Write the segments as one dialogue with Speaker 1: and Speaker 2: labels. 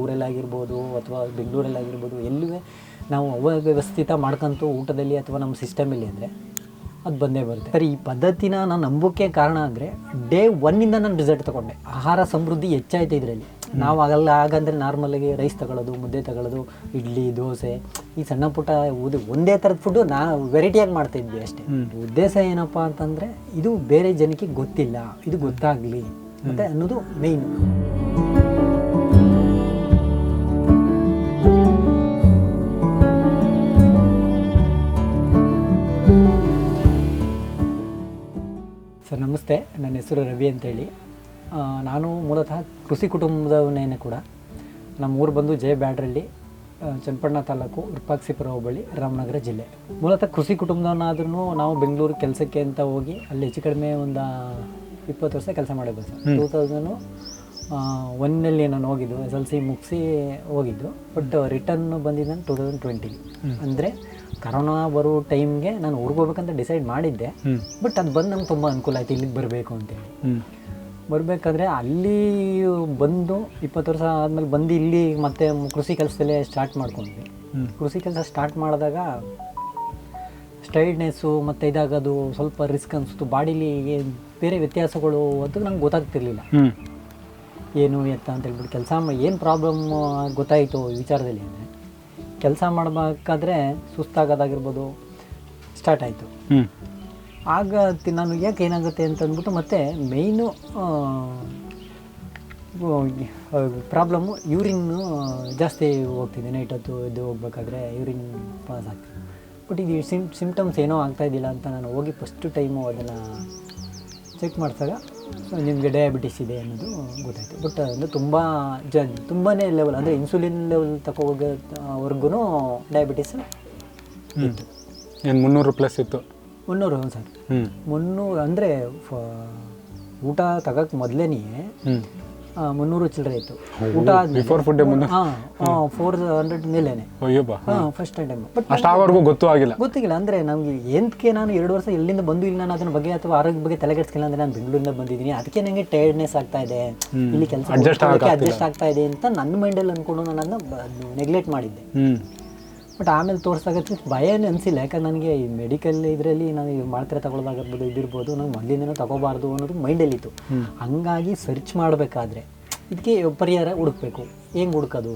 Speaker 1: ಊರಲ್ಲಾಗಿರ್ಬೋದು ಅಥವಾ ಬೆಂಗಳೂರಲ್ಲಾಗಿರ್ಬೋದು ಎಲ್ಲೂ ನಾವು ಅವ್ಯವಸ್ಥಿತ ಮಾಡ್ಕೊಂತು ಊಟದಲ್ಲಿ ಅಥವಾ ನಮ್ಮ ಸಿಸ್ಟಮಲ್ಲಿ ಅಂದರೆ ಅದು ಬಂದೇ ಬರುತ್ತೆ. ಸರಿ ಈ ಪದ್ಧತಿನ ನಾನು ನಂಬೋಕ್ಕೆ ಕಾರಣ ಅಂದರೆ ಡೇ ಒನ್ನಿಂದ ನಾನು ರಿಸಲ್ಟ್ ತೊಗೊಂಡೆ. ಆಹಾರ ಸಮೃದ್ಧಿ ಹೆಚ್ಚಾಯ್ತು ಇದರಲ್ಲಿ. ನಾವು ಆಗಲ್ಲ ಹಾಗಂದರೆ ನಾರ್ಮಲಾಗಿ ರೈಸ್ ತಗೊಳ್ಳೋದು ಮುದ್ದೆ ತಗೊಳ್ಳೋದು ಇಡ್ಲಿ ದೋಸೆ ಈ ಸಣ್ಣ ಪುಟ್ಟ ಉದು ಒಂದೇ ಥರದ ಫುಡ್ಡು ನಾ ವೆರೈಟಿಯಾಗಿ ಮಾಡ್ತಾ ಇದ್ವಿ ಅಷ್ಟೇ. ಉದ್ದೇಶ ಏನಪ್ಪ ಅಂತಂದರೆ ಇದು ಬೇರೆ ಜನಕ್ಕೆ ಗೊತ್ತಿಲ್ಲ ಇದು ಗೊತ್ತಾಗಲಿ ಮತ್ತು ಅನ್ನೋದು ಮೇಯ್ನು ಸರ್ ನಮಸ್ತೆ. ನನ್ನ ಹೆಸರು ರವಿ ಅಂತೇಳಿ. ನಾನು ಮೂಲತಃ ಕೃಷಿ ಕುಟುಂಬದವನೇನೆ ಕೂಡ. ನಮ್ಮ ಊರು ಬಂದು ಜಯ ಬ್ಯಾಡ್ರಳ್ಳಿ ಚನ್ನಪಣ್ಣ ತಾಲೂಕು ವಿರ್ಪಾಕ್ಸಿಪುರ ಹೋಬಳಿ ರಾಮನಗರ ಜಿಲ್ಲೆ. ಮೂಲತಃ ಕೃಷಿ ಕುಟುಂಬದವನಾದ್ರೂ ನಾವು ಬೆಂಗಳೂರು ಕೆಲಸಕ್ಕೆ ಅಂತ ಹೋಗಿ ಅಲ್ಲಿ ಹೆಚ್ಚು ಕಡಿಮೆ ಒಂದು ಇಪ್ಪತ್ತು ವರ್ಷ ಕೆಲಸ ಮಾಡಬೇಕು ಸರ್. ಟೂ ತೌಸಂಡು ಒನ್ನಲ್ಲಿ ನಾನು ಹೋಗಿದ್ದು ಎಸ್ ಎಲ್ ಸಿ ಮುಗಿಸಿ ಹೋಗಿದ್ದು. ಬಟ್ ರಿಟರ್ನ್ ಬಂದಿದ್ದು ನಾನು ಟೂ ತೌಸಂಡ್ ಟ್ವೆಂಟಿಲಿ ಅಂದರೆ ಕರೋನಾ ಬರೋ ಟೈಮ್ಗೆ ನಾನು ಊರಿಗೆ ಹೋಗ್ಬೇಕಂತ ಡಿಸೈಡ್ ಮಾಡಿದ್ದೆ. ಬಟ್ ಅದು ಬಂದು ನಂಗೆ ತುಂಬ ಅನುಕೂಲ ಆಯ್ತು ಇಲ್ಲಿಗೆ ಬರಬೇಕು ಅಂತೇಳಿ. ಬರಬೇಕಾದ್ರೆ ಅಲ್ಲಿ ಬಂದು ಇಪ್ಪತ್ತು ವರ್ಷ ಆದಮೇಲೆ ಬಂದು ಇಲ್ಲಿ ಮತ್ತೆ ಕೃಷಿ ಕೆಲಸದಲ್ಲೇ ಸ್ಟಾರ್ಟ್ ಮಾಡ್ಕೊಂಡ್ವಿ. ಕೃಷಿ ಕೆಲಸ ಸ್ಟಾರ್ಟ್ ಮಾಡಿದಾಗ ಸ್ಟೈಡ್ನೆಸ್ಸು ಮತ್ತು ಇದಾಗೋದು ಸ್ವಲ್ಪ ರಿಸ್ಕ್ ಅನಿಸ್ತು ಬಾಡಿಲಿ ಬೇರೆ ವ್ಯತ್ಯಾಸಗಳು ಅಂತ ನಂಗೆ ಗೊತ್ತಾಗ್ತಿರ್ಲಿಲ್ಲ. ಏನು ಎತ್ತ ಅಂತ ಹೇಳ್ಬಿಟ್ಟು ಕೆಲಸ ಏನು ಪ್ರಾಬ್ಲಮ್ ಗೊತ್ತಾಯಿತು ವಿಚಾರದಲ್ಲಿ ಅಂದರೆ. ಕೆಲಸ ಮಾಡಬೇಕಾದ್ರೆ ಸುಸ್ತಾಗೋದಾಗಿರ್ಬೋದು ಸ್ಟಾರ್ಟ್ ಆಯಿತು. ಆಗ ನಾನು ಯಾಕೆ ಏನಾಗುತ್ತೆ ಅಂತ ಅಂದ್ಬಿಟ್ಟು ಮತ್ತೆ ಮೇಯ್ನು ಪ್ರಾಬ್ಲಮ್ಮು ಯೂರಿನ್ ಜಾಸ್ತಿ ಹೋಗ್ತಿದ್ದೆ ನೈಟ್ ಹೊತ್ತು ಇದು ಹೋಗ್ಬೇಕಾದ್ರೆ ಯೂರಿನ್ ಪಾಸ್ ಆಗ್ತಿದೆ. ಬಟ್ ಇದು ಸಿಮ್ ಸಿಮ್ಟಮ್ಸ್ ಏನೋ ಆಗ್ತಾ ಇದ್ದಿಲ್ಲ ಅಂತ ನಾನು ಹೋಗಿ ಫಸ್ಟು ಟೈಮು ಅದನ್ನು ಚೆಕ್ ಮಾಡಿದಾಗ ಸೊ ನಿಮಗೆ ಡಯಾಬಿಟಿಸ್ ಇದೆ ಅನ್ನೋದು ಗೊತ್ತಾಯಿತು. ಬಟ್ ಅಂದರೆ ತುಂಬ ಜ ತುಂಬಾ ಲೆವೆಲ್ ಅಂದರೆ ಇನ್ಸುಲಿನ್ ಲೆವೆಲ್ ತಗೋಗೋವರೆಗೂ ಡಯಾಬಿಟಿಸ್ ಇತ್ತು.
Speaker 2: ಏನು ಮುನ್ನೂರು ಪ್ಲಸ್ ಇತ್ತು?
Speaker 1: ಮುನ್ನೂರು ಸರ್. ಮುನ್ನೂರು ಅಂದರೆ ಊಟ ತಗೋಕ್ಕೆ ಮೊದಲೇನೇ
Speaker 2: ಹ್ಮ್.
Speaker 1: ಮುನ್ನೂರು ಚಿಲ್ಲರೆ ಇತ್ತು. ಊಟ
Speaker 2: ಬಿಫೋರ್ ಫುಡ್
Speaker 1: ಫೋರ್ ಹಂಡ್ರೆಡ್ ಮೇಲೇನೆ. ಫಸ್ಟ್ ಟೈಮ್ ಬಟ್
Speaker 2: ಅಷ್ಟಾವರೆಗೂ ಗೊತ್ತೂ ಆಗಿಲ್ಲ.
Speaker 1: ಗೊತ್ತಿಲ್ಲ ಅಂದ್ರೆ ನಮಗೆ ಎಂತಕ್ಕೆ ನಾನು ಎರಡು ವರ್ಷ ಎಲ್ಲಿಂದ ಬಂದು ಇಲ್ಲ ನಾನು ಅದನ್ನ ಬಗ್ಗೆ ಅಥವಾ ಆರೋಗ್ಯ ಬಗ್ಗೆ ತಲೆಗೆಡ್ಸ್ಕಿಲ್ಲ ಅಂದ್ರೆ ನಾನು ಬೆಂಗಳೂರಿಂದ ಬಂದಿದ್ದೀನಿ. ಅದಕ್ಕೆ ನನಗೆ ಟೈರ್ಡ್ನೆಸ್ ಆಗ್ತಾ ಇದೆ. ಇಲ್ಲಿ ಕೆಲಸ ಅಡ್ಜಸ್ಟ್ ಆಗ್ತಾ ಇದೆ ಅಂತ ನನ್ನ ಮೈಂಡಲ್ಲಿ ಅನ್ಕೊಂಡು ನಾನು ಅದನ್ನ ನೆಗ್ಲೆಕ್ಟ್ ಮಾಡಿದ್ದೆ. ಬಟ್ ಆಮೇಲೆ ತೋರಿಸಿದಾಗ ಭಯನೇ ಅನಿಸಿಲ್ಲ. ಯಾಕಂದ್ರೆ ನನಗೆ ಈ ಮೆಡಿಕಲ್ ಇದರಲ್ಲಿ ನಾನು ಮಾತ್ರೆ ತಗೊಳ್ಳೋದಾಗಿರ್ಬೋದು ಇದಿರ್ಬೋದು ನಂಗೆ ಮೊದಲಿಂದನೂ ತಗೋಬಾರ್ದು ಅನ್ನೋದು ಮೈಂಡಲ್ಲಿತ್ತು ಹಂಗಾಗಿ ಸರ್ಚ್ ಮಾಡಬೇಕಾದ್ರೆ ಇದಕ್ಕೆ ಪರಿಹಾರ ಹುಡುಕ್ಬೇಕು. ಹೆಂಗೆ ಹುಡುಕೋದು?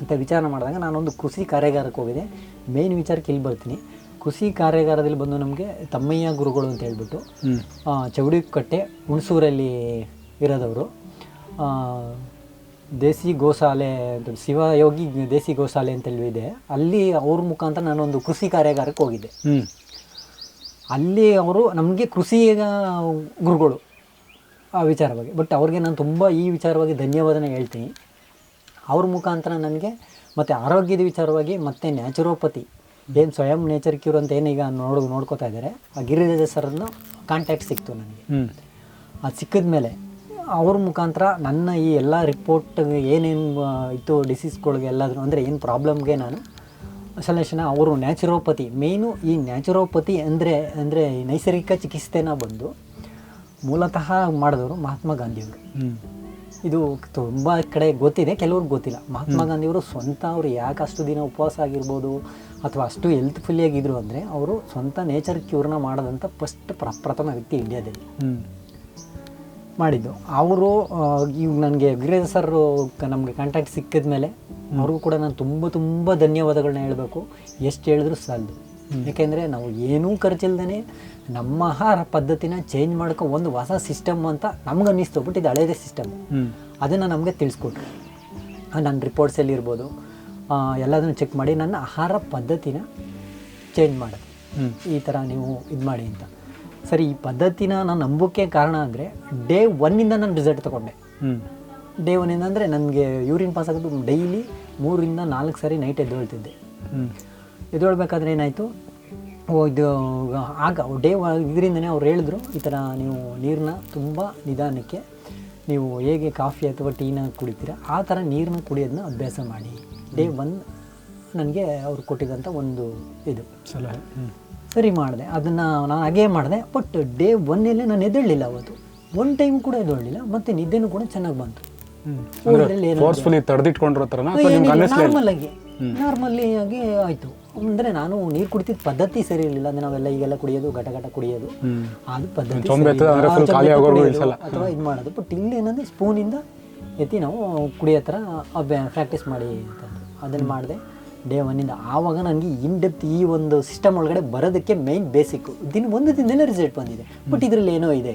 Speaker 1: ಅಂತ ವಿಚಾರ ಮಾಡಿದಾಗ ನಾನೊಂದು ಕೃಷಿ ಕಾರ್ಯಾಗಾರಕ್ಕೆ ಹೋಗಿದೆ ಮೇನ್ ವಿಚಾರಕ್ಕೆ ಇಲ್ಲಿ ಬರ್ತೀನಿ. ಕೃಷಿ ಕಾರ್ಯಾಗಾರದಲ್ಲಿ ಬಂದು ನಮಗೆ ತಮ್ಮಯ್ಯ ಗುರುಗಳು ಅಂತ ಹೇಳ್ಬಿಟ್ಟು ಚೌಡಿ ಕಟ್ಟೆ ಹುಣಸೂರಲ್ಲಿ ಇರೋದವರು. ದೇಸಿ ಗೋಶಾಲೆ ಅಂತ ಶಿವಯೋಗಿ ದೇಸಿ ಗೋಶಾಲೆ ಅಂತೇಳಿ ಇದೆ. ಅಲ್ಲಿ ಅವ್ರ ಮುಖಾಂತರ ನಾನೊಂದು ಕೃಷಿ ಕಾರ್ಯಾಗಾರಕ್ಕೆ ಹೋಗಿದ್ದೆ. ಅಲ್ಲಿ ಅವರು ನಮಗೆ ಕೃಷಿ ಗುರುಗಳು ಆ ವಿಚಾರವಾಗಿ ಬಟ್ ಅವ್ರಿಗೆ ನಾನು ತುಂಬ ಈ ವಿಚಾರವಾಗಿ ಧನ್ಯವಾದನ ಹೇಳ್ತೀನಿ. ಅವ್ರ ಮುಖಾಂತರ ನನಗೆ ಮತ್ತು ಆರೋಗ್ಯದ ವಿಚಾರವಾಗಿ ಮತ್ತು ನ್ಯಾಚುರೋಪತಿ ಏನು ಸ್ವಯಂ ನೇಚರ್ ಕ್ಯೂರ್ ಅಂತ ಏನೀಗ ನೋಡ್ ನೋಡ್ಕೋತಾ ಇದ್ದಾರೆ. ಆ ಗಿರಿರಾಜ ಸರನ್ನು ಕಾಂಟ್ಯಾಕ್ಟ್ ಸಿಕ್ತು ನನಗೆ. ಅದು ಸಿಕ್ಕಿದ ಮೇಲೆ ಅವ್ರ ಮುಖಾಂತರ ನನ್ನ ಈ ಎಲ್ಲ ರಿಪೋರ್ಟ್ ಏನೇನು ಇತ್ತು ಡಿಸೀಸ್ಗಳಿಗೆ ಎಲ್ಲಾದರೂ ಅಂದರೆ ಏನು ಪ್ರಾಬ್ಲಮ್ಗೆ ನಾನು ಸೊಲ್ಯೂಷನ್ ಅವರು ನ್ಯಾಚುರೋಪತಿ ಮೇಯ್ನು ಈ ನ್ಯಾಚುರೋಪತಿ ಅಂದರೆ ಅಂದರೆ ನೈಸರ್ಗಿಕ ಚಿಕಿತ್ಸೆನ ಬಂದು ಮೂಲತಃ ಮಾಡಿದವರು ಮಹಾತ್ಮ ಗಾಂಧಿಯವರು. ಇದು ತುಂಬ ಕಡೆ ಗೊತ್ತಿದೆ ಕೆಲವ್ರಿಗೆ ಗೊತ್ತಿಲ್ಲ. ಮಹಾತ್ಮ ಗಾಂಧಿಯವರು ಸ್ವಂತ ಅವರು ಯಾಕೆ ಅಷ್ಟು ದಿನ ಉಪವಾಸ ಆಗಿರ್ಬೋದು ಅಥವಾ ಅಷ್ಟು ಹೆಲ್ತ್ಫುಲ್ಲಿ ಆಗಿದ್ರು ಅಂದರೆ ಅವರು ಸ್ವಂತ ನೇಚರ್ ಕ್ಯೂರ್ನ ಮಾಡೋದಂಥ ಫಸ್ಟ್ ಪ್ರಪ್ರಥಮ ವ್ಯಕ್ತಿ ಇಂಡಿಯಾದಲ್ಲಿ ಮಾಡಿದ್ದು. ಅವರು ಇವಾಗ ನನಗೆ ವೀರೇಂದ್ರ ಸರ್ ನಮಗೆ ಕಾಂಟ್ಯಾಕ್ಟ್ ಸಿಕ್ಕಿದ ಮೇಲೆ ಅವ್ರಿಗೂ ಕೂಡ ನಾನು ತುಂಬ ತುಂಬ ಧನ್ಯವಾದಗಳನ್ನ ಹೇಳಬೇಕು. ಎಷ್ಟು ಹೇಳಿದ್ರು ಸಾಲದು. ಯಾಕೆಂದರೆ ನಾವು ಏನೂ ಖರ್ಚಿಲ್ದೇ ನಮ್ಮ ಆಹಾರ ಪದ್ಧತಿನ ಚೇಂಜ್ ಮಾಡ್ಕೊ ಒಂದು ಹೊಸ ಸಿಸ್ಟಮ್ ಅಂತ ನಮ್ಗೆ ಅನ್ನಿಸ್ತು. ಬಟ್ ಇದು ಹಳೇದೇ ಸಿಸ್ಟಮ್ ಅದನ್ನು ನಮಗೆ ತಿಳಿಸ್ಕೊಟ್ರು. ನನ್ನ ರಿಪೋರ್ಟ್ಸಲ್ಲಿ ಇರ್ಬೋದು. ಎಲ್ಲದನ್ನು ಚೆಕ್ ಮಾಡಿ ನನ್ನ ಆಹಾರ ಪದ್ಧತಿನ ಚೇಂಜ್ ಮಾಡೋದು ಈ ಥರ ನೀವು ಇದು ಮಾಡಿ ಅಂತ. ಸರಿ ಈ ಪದ್ಧತಿನ ನಾನು ನಂಬೋಕ್ಕೆ ಕಾರಣ ಅಂದರೆ ಡೇ ಒನ್ನಿಂದ ನಾನು ರಿಸಲ್ಟ್ ತೊಗೊಂಡೆ. ಡೇ ಒನ್ನಿಂದ ಅಂದರೆ ನನಗೆ ಯೂರಿನ್ ಪಾಸ್ ಆಗೋದು ಡೈಲಿ ಮೂರಿಂದ ನಾಲ್ಕು ಸಾರಿ ನೈಟ್ ಎದ್ದೇಳ್ತಿದ್ದೆ. ಎದ್ದೇಳ್ಬೇಕಾದ್ರೆ ಏನಾಯಿತು? ಓ ಇದು ಆಗ ಡೇ ಇದರಿಂದನೇ ಅವ್ರು ಹೇಳಿದ್ರು ಈ ಥರ ನೀವು ನೀರನ್ನ ತುಂಬ ನಿಧಾನಕ್ಕೆ ನೀವು ಹೇಗೆ ಕಾಫಿ ಅಥವಾ ಟೀನ ಕುಡಿತೀರಾ ಆ ಥರ ನೀರನ್ನ ಕುಡಿಯೋದನ್ನ ಅಭ್ಯಾಸ ಮಾಡಿ. ಡೇ ಒನ್ ನನಗೆ ಅವ್ರು ಕೊಟ್ಟಿದ್ದಂಥ ಒಂದು ಇದು.
Speaker 2: ಸಲಹೆ.
Speaker 1: ಸರಿ ಮಾಡಿದೆ. ಅದನ್ನು ನಾನು ಹಾಗೇ ಮಾಡಿದೆ. ಬಟ್ ಡೇ ಒನ್ನಲ್ಲೇ ನಾನು ಎದ್ದೇಳಲಿಲ್ಲ ಅವತ್ತು. ಒನ್ ಟೈಮ್ ಕೂಡ ಎದ್ದೇಳಲಿಲ್ಲ. ಮತ್ತು ನಿದ್ದೆನೂ ಕೂಡ ಚೆನ್ನಾಗಿ ಬಂತು. ನಾರ್ಮಲ್ ಆಗಿ. ನಾರ್ಮಲ್ಲಿ ಆಗಿ ಆಯಿತು. ಅಂದರೆ ನಾನು ನೀರು ಕುಡಿತಿದ್ದ ಪದ್ಧತಿ ಸರಿ ಇರಲಿಲ್ಲ. ಅಂದರೆ ನಾವೆಲ್ಲ ಈಗೆಲ್ಲ ಕುಡಿಯೋದು ಘಟ ಘಟ ಕುಡಿಯೋದು. ಅದು ಪದ್ಧತಿ. ಅಥವಾ ಇದು ಮಾಡೋದು. ಬಟ್ ಇಲ್ಲಿ ಏನಂದ್ರೆ ಸ್ಪೂನಿಂದ ಎತ್ತಿ ನಾವು ಕುಡಿಯೋ ಥರ ಪ್ರಾಕ್ಟೀಸ್ ಮಾಡಿ ಅಂತ ಅದನ್ನು ಮಾಡಿದೆ. ಡೇ ಒನ್ನಿಂದ ಆವಾಗ ನನಗೆ ಇನ್ ಡೆಪ್ತ್ ಈ ಒಂದು ಸಿಸ್ಟಮ್ ಒಳಗಡೆ ಬರೋದಕ್ಕೆ ಮೇಯ್ನ್ ಬೇಸಿಕ್ಕು ದಿನ ಒಂದು ದಿನದಲ್ಲೇ ರಿಸಲ್ಟ್ ಬಂದಿದೆ. ಬಟ್ ಇದರಲ್ಲಿ ಏನೋ ಇದೆ.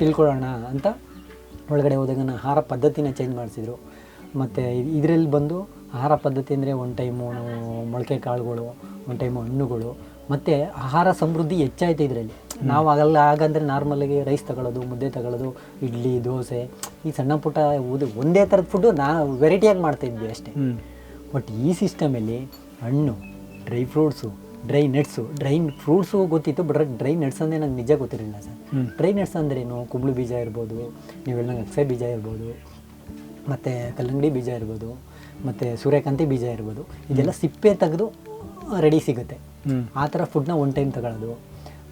Speaker 1: ತಿಳ್ಕೊಳ್ಳೋಣ ಅಂತ ಒಳಗಡೆ ಹೋದಾಗ ನಾನು ಆಹಾರ ಪದ್ಧತಿನ ಚೇಂಜ್ ಮಾಡಿಸಿದ್ರು. ಮತ್ತು ಇದರಲ್ಲಿ ಬಂದು ಆಹಾರ ಪದ್ಧತಿ ಅಂದರೆ ಒನ್ ಟೈಮು ನಾವು ಮೊಳಕೆ ಕಾಳುಗಳು ಒನ್ ಟೈಮು ಹಣ್ಣುಗಳು ಮತ್ತು ಆಹಾರ ಸಮೃದ್ಧಿ ಹೆಚ್ಚಾಯ್ತು ಇದರಲ್ಲಿ. ನಾವು ಆಗಲ್ಲ ಹಾಗಂದರೆ ನಾರ್ಮಲಾಗಿ ರೈಸ್ ತಗೊಳ್ಳೋದು ಮುದ್ದೆ ತಗೊಳ್ಳೋದು ಇಡ್ಲಿ ದೋಸೆ ಈ ಸಣ್ಣ ಪುಟ್ಟ ಒಂದೇ ಥರದ ಫುಡ್ಡು ನಾ ವೆರೈಟಿಯಾಗಿ ಮಾಡ್ತಾಯಿದ್ವಿ ಅಷ್ಟೇ. ಬಟ್ ಈ ಸಿಸ್ಟಮಲ್ಲಿ ಹಣ್ಣು dry fruits dry nuts dry fruits ಗೊತ್ತಿತ್ತು ಬಟ್ ಡ್ರೈ ನಟ್ಸ್ ಅಂದರೆ ನಂಗೆ ನಿಜ ಗೊತ್ತಿರಲಿಲ್ಲ ಸರ್. ಡ್ರೈ ನಟ್ಸ್ ಅಂದ್ರೇನು ಕುಂಬಳು ಬೀಜ ಇರ್ಬೋದು ನೀವು ನಂಗೆ ಅಕ್ಸೆ ಬೀಜ ಇರ್ಬೋದು ಮತ್ತು ಕಲ್ಲಂಗಡಿ ಬೀಜ ಇರ್ಬೋದು ಮತ್ತು ಸೂರ್ಯಕಾಂತಿ ಬೀಜ ಇರ್ಬೋದು ಇದೆಲ್ಲ ಸಿಪ್ಪೆ ತೆಗೆದು ರೆಡಿ ಸಿಗುತ್ತೆ. ಆ ಥರ ಫುಡ್ನ ಒನ್ ಟೈಮ್ ತಗೊಳ್ಳೋದು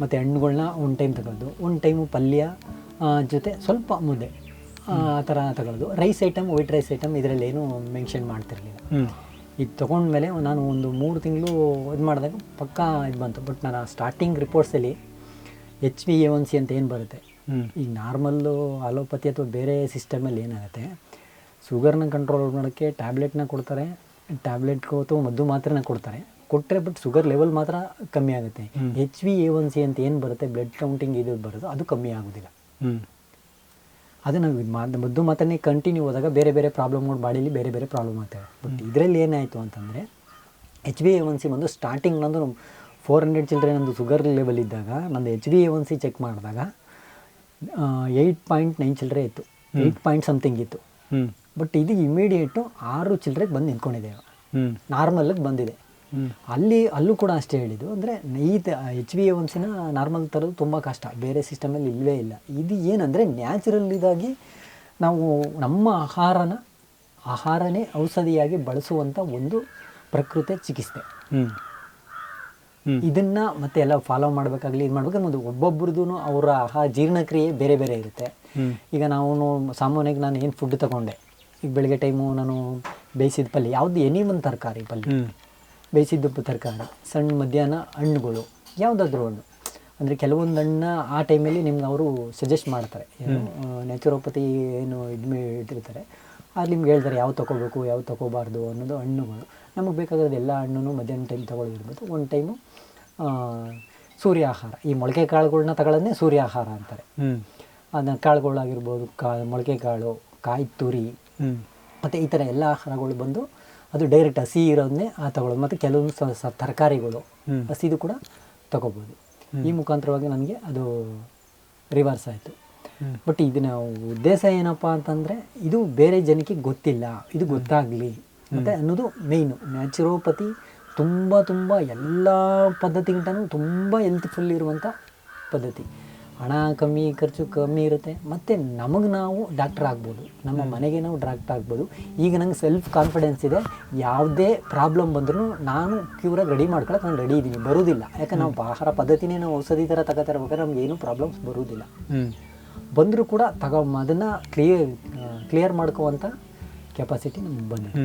Speaker 1: ಮತ್ತು ಹಣ್ಣುಗಳನ್ನ ಒನ್ ಟೈಮ್ ತಗೊಳ್ಳೋದು ಒನ್ ಟೈಮು ಪಲ್ಯ ಜೊತೆ ಸ್ವಲ್ಪ ಮುದ್ದೆ ಆ ಥರ ತಗೊಳ್ಳೋದು rice item white rice item ಇದರಲ್ಲಿ ಏನೂ ಮೆನ್ಷನ್ ಮಾಡ್ತಿರ್ಲಿಲ್ಲ. ಇದು ತೊಗೊಂಡ್ಮೇಲೆ ನಾನು ಒಂದು ಮೂರು ತಿಂಗಳು ಇದು ಮಾಡಿದಾಗ ಪಕ್ಕಾ ಇದು ಬಂತು. ಬಟ್ ನಾನು starting ರಿಪೋರ್ಟ್ಸಲ್ಲಿ H V A one C ಅಂತ ಏನು ಬರುತ್ತೆ. ಈಗ ನಾರ್ಮಲ್ಲು ಅಲೋಪತಿ ಅಥವಾ ಬೇರೆ ಸಿಸ್ಟಮಲ್ಲಿ ಏನಾಗುತ್ತೆ? ಶುಗರ್ನ ಕಂಟ್ರೋಲ್ ಮಾಡೋಕ್ಕೆ ಟ್ಯಾಬ್ಲೆಟ್ನ ಕೊಡ್ತಾರೆ. ಟ್ಯಾಬ್ಲೆಟ್ಗೂ ಅಥವಾ ಮದ್ದು ಮಾತ್ರನ ಕೊಡ್ತಾರೆ. ಕೊಟ್ಟರೆ ಬಟ್ ಶುಗರ್ ಲೆವೆಲ್ ಮಾತ್ರ ಕಮ್ಮಿ ಆಗುತ್ತೆ. H V A one C ಅಂತ ಏನು ಬರುತ್ತೆ? ಬ್ಲಡ್ ಕೌಂಟಿಂಗ್ ಇದು ಬರೋದು ಅದು ಕಮ್ಮಿ ಆಗೋದಿಲ್ಲ. ಅದು ನಾವು ಇದು ಮಾತು ಮದ್ದು ಮಾತನ್ನೇ ಕಂಟಿನ್ಯೂ ಹೋದಾಗ ಬೇರೆ ಬೇರೆ ಪ್ರಾಬ್ಲಮ್ಗಳು ಬಾಡಿಲಿ ಬೇರೆ ಬೇರೆ ಪ್ರಾಬ್ಲಮ್ ಆಗ್ತವೆ. ಬಟ್ ಇದರಲ್ಲಿ ಏನಾಯಿತು ಅಂತಂದರೆ H B A one C ಬಂದು ಸ್ಟಾರ್ಟಿಂಗ್ ನಂದು ಫೋರ್ ಹಂಡ್ರೆಡ್ ಚಿಲ್ಡ್ರೆ ನಂದು ಶುಗರ್ ಲೆವೆಲ್ ಇದ್ದಾಗ ನಂದು H B A one C check ಮಾಡಿದಾಗ ಏಯ್ಟ್ ಪಾಯಿಂಟ್ ನೈನ್ ಚಿಲ್ಡ್ರೆ ಇತ್ತು. ಏಯ್ಟ್ ಪಾಯಿಂಟ್ ಸಮಥಿಂಗ್ ಇತ್ತು. ಬಟ್ ಇದು ಇಮಿಡಿಯೇಟು ಆರು ಚಿಲ್ಡ್ರೆಗೆ ಬಂದು ನಿಂತ್ಕೊಂಡಿದೆ.
Speaker 2: ಹ್ಮ್.
Speaker 1: ನಾರ್ಮಲ್ಗೆ ಬಂದಿದೆ. ಅಲ್ಲಿ ಅಲ್ಲೂ ಕೂಡ ಅಷ್ಟೇ ಹೇಳಿದ್ದು. ಅಂದರೆ ಈ ಎಚ್ ಬಿ ಎ ಒನ್ಸಿನ ನಾರ್ಮಲ್ ತರೋದು ತುಂಬ ಕಷ್ಟ. ಬೇರೆ ಸಿಸ್ಟಮಲ್ಲಿ ಇಲ್ಲವೇ ಇಲ್ಲ. ಇದು ಏನಂದರೆ ನ್ಯಾಚುರಲ್ ಇದಾಗಿ ನಾವು ನಮ್ಮ ಆಹಾರನ ಆಹಾರನೇ ಔಷಧಿಯಾಗಿ ಬಳಸುವಂಥ ಒಂದು ಪ್ರಕೃತಿ ಚಿಕಿತ್ಸೆ. ಇದನ್ನ ಮತ್ತೆ ಎಲ್ಲ ಫಾಲೋ ಮಾಡಬೇಕಾಗಲಿ ಇದು ಮಾಡ್ಬೇಕಾದ್ರೆ ಒಂದು ಒಬ್ಬೊಬ್ರದ್ದು ಅವರ ಆಹಾರ ಜೀರ್ಣಕ್ರಿಯೆ ಬೇರೆ ಬೇರೆ ಇರುತ್ತೆ. ಈಗ ನಾವು ಸಾಮಾನ್ಯವಾಗಿ ನಾನು ಏನು ಫುಡ್ ತಗೊಂಡೆ. ಈಗ ಬೆಳಗ್ಗೆ ಟೈಮು ನಾನು ಬೇಯಿಸಿದ ಪಲ್ಯ ಯಾವುದು ಎನಿ ಒಂದು ತರಕಾರಿ ಪಲ್ಯ. ಬೇಯಿಸಿದ್ದು ತರಕಾರಿ ಸಣ್ಣ ಮಧ್ಯಾಹ್ನ ಹಣ್ಣುಗಳು ಯಾವುದಾದ್ರೂ ಹಣ್ಣು ಅಂದರೆ ಕೆಲವೊಂದು ಹಣ್ಣ ಆ ಟೈಮಲ್ಲಿ ನಿಮ್ಗೆ ಅವರು ಸಜೆಸ್ಟ್ ಮಾಡ್ತಾರೆ. ಏನು ನ್ಯಾಚುರೋಪತಿ ಏನು ಇದು ಇಟ್ಟಿರ್ತಾರೆ. ಅದು ನಿಮ್ಗೆ ಹೇಳ್ತಾರೆ ಯಾವ ತೊಗೋಬೇಕು ಯಾವ ತೊಗೋಬಾರ್ದು ಅನ್ನೋದು ಹಣ್ಣುಗಳು. ನಮಗೆ ಬೇಕಾಗಿರೋದು ಎಲ್ಲ ಹಣ್ಣು ಮಧ್ಯಾಹ್ನ ಟೈಮ್ ತೊಗೊಳ್ಳೋದಿರ್ಬೋದು ಒಂದು ಟೈಮು ಸೂರ್ಯ ಆಹಾರ. ಈ ಮೊಳಕೆ ಕಾಳುಗಳನ್ನ ತಗೊಳ್ಳೋದೇ ಸೂರ್ಯ ಆಹಾರ ಅಂತಾರೆ. ಅದನ್ನ ಕಾಳುಗಳಾಗಿರ್ಬೋದು ಕಾ ಮೊಳಕೆ ಕಾಳು ಕಾಯಿ ತುರಿ. ಮತ್ತು ಈ ಥರ ಎಲ್ಲ ಆಹಾರಗಳು ಬಂದು ಅದು ಡೈರೆಕ್ಟ್ ಹಸಿ ಇರೋದನ್ನೇ ಆ ತಗೊಳ್ಳೋದು. ಮತ್ತು ಕೆಲವೊಂದು ಸ ಸ ತರಕಾರಿಗಳು. ಹಸಿದು ಕೂಡ ತಗೋಬೋದು ಈ ಮುಖಾಂತರವಾಗಿ ನನಗೆ ಅದು ರಿವರ್ಸ್ ಆಯಿತು. ಬಟ್ ಇದನ್ನ ಉದ್ದೇಶ ಏನಪ್ಪ ಅಂತಂದರೆ ಇದು ಬೇರೆ ಜನಕ್ಕೆ ಗೊತ್ತಿಲ್ಲ. ಇದು ಗೊತ್ತಾಗಲಿ. ಮತ್ತು ಅನ್ನೋದು ಮೇಯ್ನು ನ್ಯಾಚುರೋಪತಿ ತುಂಬ ತುಂಬ ಎಲ್ಲ ಪದ್ಧತಿಗಿಂತನೂ ತುಂಬ ಹೆಲ್ತ್ಫುಲ್ ಇರುವಂಥ ಪದ್ಧತಿ. ಹಣ ಕಮ್ಮಿ ಖರ್ಚು ಕಮ್ಮಿ ಇರುತ್ತೆ. ಮತ್ತು ನಮಗೆ ನಾವು ಡಾಕ್ಟರ್ ಆಗ್ಬೋದು. ನಮ್ಮ ಮನೆಗೆ ನಾವು ಡಾಕ್ಟರ್ ಆಗ್ಬೋದು. ಈಗ ನಂಗೆ ಸೆಲ್ಫ್ ಕಾನ್ಫಿಡೆನ್ಸ್ ಇದೆ. ಯಾವುದೇ ಪ್ರಾಬ್ಲಮ್ ಬಂದರೂ ನಾನು ಕ್ಯೂರಾಗಿ ರೆಡಿ ಮಾಡ್ಕೊಳಕ್ಕೆ ನಾನು ರೆಡಿ ಇದ್ದೀನಿ ಬರೋದಿಲ್ಲ. ಯಾಕಂದ್ರೆ ನಾವು ಆಹಾರ ಪದ್ಧತಿನೇ ನಾವು ಔಷಧಿ ಥರ ತಗೋತಿರ್ಬೇಕಾದ್ರೆ ನಮ್ಗೆ ಏನೂ ಪ್ರಾಬ್ಲಮ್ಸ್ ಬರೋದಿಲ್ಲ. ಬಂದರೂ ಕೂಡ ತಗೋ ಅದನ್ನು ಕ್ಲಿಯರ್ ಕ್ಲಿಯರ್ ಮಾಡ್ಕೋವಂಥ ಕೆಪಾಸಿಟಿ ನಮ್ಗೆ ಬಂದಿದೆ.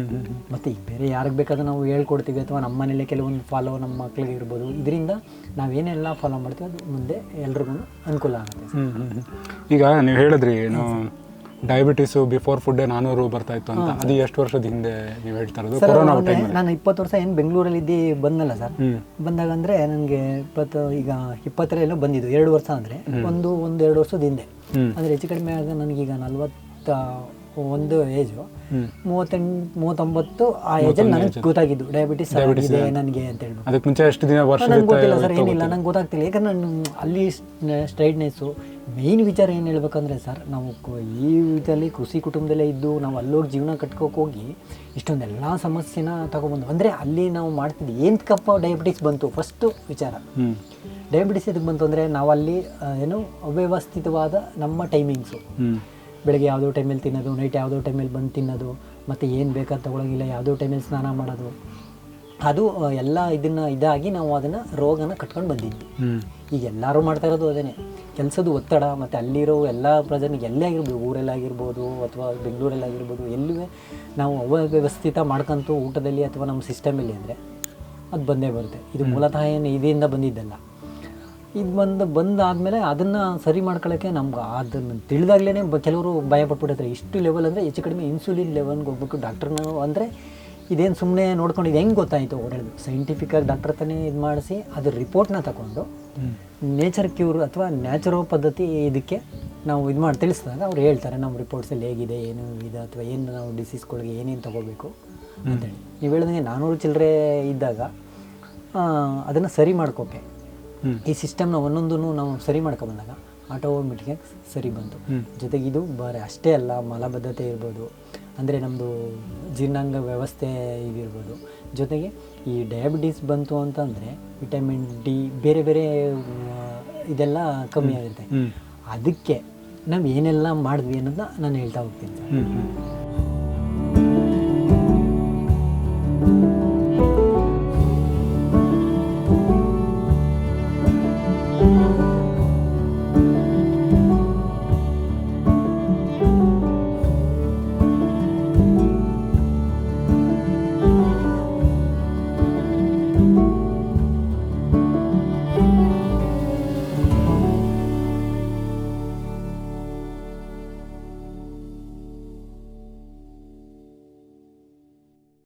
Speaker 1: ಮತ್ತು ಈಗ ಬೇರೆ ಯಾರಿಗೆ ಬೇಕಾದ್ರೂ ನಾವು ಹೇಳ್ಕೊಡ್ತೀವಿ ಅಥವಾ ನಮ್ಮ ಮನೇಲೆ ಕೆಲವೊಂದು ಫಾಲೋ ನಮ್ಮ ಮಕ್ಕಳಿಗೆ ಇರ್ಬೋದು. ಇದರಿಂದ ನಾವೇನೆಲ್ಲ ಫಾಲೋ ಮಾಡ್ತೀವಿ ಅದು ಮುಂದೆ ಎಲ್ರಿಗೂ ಅನುಕೂಲ ಆಗುತ್ತೆ.
Speaker 2: ಈಗ ನೀವು ಹೇಳಿದ್ರಿ ಏನು ಡಯಾಬಿಟಿಸು ಬಿಫೋರ್ ಫುಡ್ಡೇ ನಾನೂರು ಬರ್ತಾ ಇತ್ತು ಅಂತ. ಅದು ಎಷ್ಟು ವರ್ಷದ ಹಿಂದೆ ನೀವು ಹೇಳ್ತಾ ಇರೋದು? ಕೊರೋನಾ ಟೈಮ್
Speaker 1: ನಾನು ಇಪ್ಪತ್ತು ವರ್ಷ ಏನು ಬೆಂಗಳೂರಲ್ಲಿ ಇದ್ದು ಬಂದಲ್ಲ ಸರ್. ಬಂದಾಗ ಅಂದರೆ ನನಗೆ ಇಪ್ಪತ್ತು ಈಗ ಇಪ್ಪತ್ತರಲ್ಲೋ ಬಂದಿದ್ದು ಎರಡು ವರ್ಷ ಅಂದರೆ ಒಂದು ಒಂದು ಎರಡು ವರ್ಷದ ಹಿಂದೆ. ಅಂದರೆ ಹೆಚ್ಚು ಕಡಿಮೆ ಆಗ ನನಗೀಗ ನಲ್ವತ್ತ ಒಂದು ಏಜು ಮೂವತ್ತೆಂಟು ಮೂವತ್ತೊಂಬತ್ತು ಆ ಏಜಲ್ಲಿ ನನಗೆ ಗೊತ್ತಾಗಿದ್ದು. ಡಯಾಬಿಟಿಸ್ ಇದೆ. ನನಗೆ ಅಂತ ಹೇಳ್ಬಿಟ್ಟು.
Speaker 2: ಅದಕ್ಕೆ ಮುಂಚೆ ಎಷ್ಟು ದಿನ ವರ್ಷ
Speaker 1: ನಂಗೆ ಗೊತ್ತಿಲ್ಲ ಸರ್ ಏನಿಲ್ಲ ನಂಗೆ ಗೊತ್ತಾಗ್ತಿಲ್ಲ. ಯಾಕಂದ್ರೆ ನಾನು ಅಲ್ಲಿ ಸ್ಟ್ರೈಟ್ನೆಸ್ಸು ಮೇಯ್ನ್ ವಿಚಾರ ಏನು ಹೇಳ್ಬೇಕಂದ್ರೆ ಸರ್ ನಾವು ಈ ಇದರಲ್ಲಿ ಕೃಷಿ ಕುಟುಂಬದಲ್ಲೇ ಇದ್ದು ನಾವು ಅಲ್ಲೋಗಿ ಜೀವನ ಕಟ್ಕೋಕೆ ಹೋಗಿ ಇಷ್ಟೊಂದೆಲ್ಲ ಸಮಸ್ಯೆನ ತಗೊಬಂದು ಅಂದರೆ ಅಲ್ಲಿ ನಾವು ಮಾಡ್ತಿದ್ವಿ ಏನು ಕಪ್ಪ ಡಯಾಬಿಟಿಸ್ ಬಂತು? ಫಸ್ಟು ವಿಚಾರ. ಡಯಾಬಿಟಿಸ್ ಇದಕ್ಕೆ ಬಂತು ಅಂದರೆ ನಾವಲ್ಲಿ ಅಲ್ಲಿ ಏನು ಅವ್ಯವಸ್ಥಿತವಾದ ನಮ್ಮ ಟೈಮಿಂಗ್ಸು ಬೆಳಗ್ಗೆ ಯಾವುದೋ ಟೈಮಲ್ಲಿ ತಿನ್ನೋದು ನೈಟ್ ಯಾವುದೋ ಟೈಮಲ್ಲಿ ಬಂದು ತಿನ್ನೋದು ಮತ್ತು ಏನು ಬೇಕಾದ ತೊಗೊಳಂಗಿಲ್ಲ ಯಾವುದೋ ಟೈಮಲ್ಲಿ ಸ್ನಾನ ಮಾಡೋದು. ಅದು ಎಲ್ಲ ಇದನ್ನು ಇದಾಗಿ ನಾವು ಅದನ್ನು ರೋಗನ ಕಟ್ಕೊಂಡು ಬಂದಿದ್ವಿ. ಈಗ ಎಲ್ಲರೂ ಮಾಡ್ತಾ ಇರೋದು ಅದೇ ಕೆಲಸದ ಒತ್ತಡ ಮತ್ತು ಅಲ್ಲಿರೋ ಎಲ್ಲ ಪ್ರಜನಿಗೆ ಎಲ್ಲೇ ಆಗಿರ್ಬೋದು ಊರಲ್ಲಾಗಿರ್ಬೋದು ಅಥವಾ ಬೆಂಗಳೂರಲ್ಲಾಗಿರ್ಬೋದು ಎಲ್ಲೂ ನಾವು ಅವ್ಯವಸ್ಥಿತ ಮಾಡ್ಕೊಂತು ಊಟದಲ್ಲಿ ಅಥವಾ ನಮ್ಮ ಸಿಸ್ಟಮಲ್ಲಿ ಅಂದರೆ ಅದು ಬಂದೇ ಬರುತ್ತೆ. ಇದು ಮೂಲತಃ ಏನು ಇದರಿಂದ ಬಂದಿದ್ದಲ್ಲ. ಇದು ಬಂದು ಬಂದಾದಮೇಲೆ ಅದನ್ನು ಸರಿ ಮಾಡ್ಕೊಳ್ಳೋಕ್ಕೆ ನಮ್ಗೆ ಅದನ್ನು ತಿಳಿದಾಗ್ಲೇ ಬ ಕೆಲವರು ಭಯ ಪಟ್ಬಿಟ್ಟಿರ್ತಾರೆ ಇಷ್ಟು ಲೆವೆಲ್ ಅಂದರೆ ಹೆಚ್ಚು ಕಡಿಮೆ ಇನ್ಸುಲಿನ್ ಲೆವೆಲ್ಗೆ ಹೋಗ್ಬೇಕು ಡಾಕ್ಟ್ರನ್ನ ಅಂದರೆ ಇದೇನು ಸುಮ್ಮನೆ ನೋಡ್ಕೊಂಡು ಇದು ಹೆಂಗೆ ಗೊತ್ತಾಯಿತು ಓಡಾಡೋದು ಸೈಂಟಿಫಿಕಾಗಿ ಡಾಕ್ಟರ್ ತಾನೇ ಇದು ಮಾಡಿಸಿ ಅದ್ರ ರಿಪೋರ್ಟ್ನ ತಗೊಂಡು ನೇಚರ್ ಕ್ಯೂರ್ ಅಥವಾ ನ್ಯಾಚುರೋ ಪದ್ಧತಿ ಇದಕ್ಕೆ ನಾವು ಇದು ಮಾಡಿ ತಿಳಿಸಿದಾಗ ಅವ್ರು ಹೇಳ್ತಾರೆ ನಮ್ಮ ರಿಪೋರ್ಟ್ಸಲ್ಲಿ ಹೇಗಿದೆ ಏನು ಇದೆ ಅಥವಾ ಏನು ನಾವು ಡಿಸೀಸ್ಗಳಿಗೆ ಏನೇನು ತೊಗೋಬೇಕು? ಅಂತೇಳಿ ನೀವು ಹೇಳಿದಂಗೆ ನಾನ್ನೂರು ಚಿಲ್ಲರೆ ಇದ್ದಾಗ ಅದನ್ನು ಸರಿ ಮಾಡ್ಕೋಕೆ. ಈ ಸಿಸ್ಟಮ್ನ ಒಂದೊಂದನ್ನು ನಾವು ಸರಿ ಮಾಡ್ಕೊಂಬಂದಾಗ ಆಟೋಮೆಟಿಕಾಗಿ ಸರಿ ಬಂತು. ಜೊತೆಗೆ ಇದು ಬರೀ ಅಷ್ಟೇ ಅಲ್ಲ ಮಲಬದ್ಧತೆ ಇರ್ಬೋದು ಅಂದರೆ ನಮ್ಮದು ಜೀರ್ಣಾಂಗ ವ್ಯವಸ್ಥೆ ಇದಿರ್ಬೋದು. ಜೊತೆಗೆ ಈ ಡಯಾಬಿಟೀಸ್ ಬಂತು ಅಂತಂದರೆ ವಿಟಮಿನ್ ಡಿ ಬೇರೆ ಬೇರೆ ಇದೆಲ್ಲ ಕಮ್ಮಿ ಆಗುತ್ತೆ ಅದಕ್ಕೆ ನಾವು ಏನೆಲ್ಲ ಮಾಡಿದ್ವಿ ಅನ್ನೋದನ್ನ ನಾನು ಹೇಳ್ತಾ ಹೋಗ್ತೀನಿ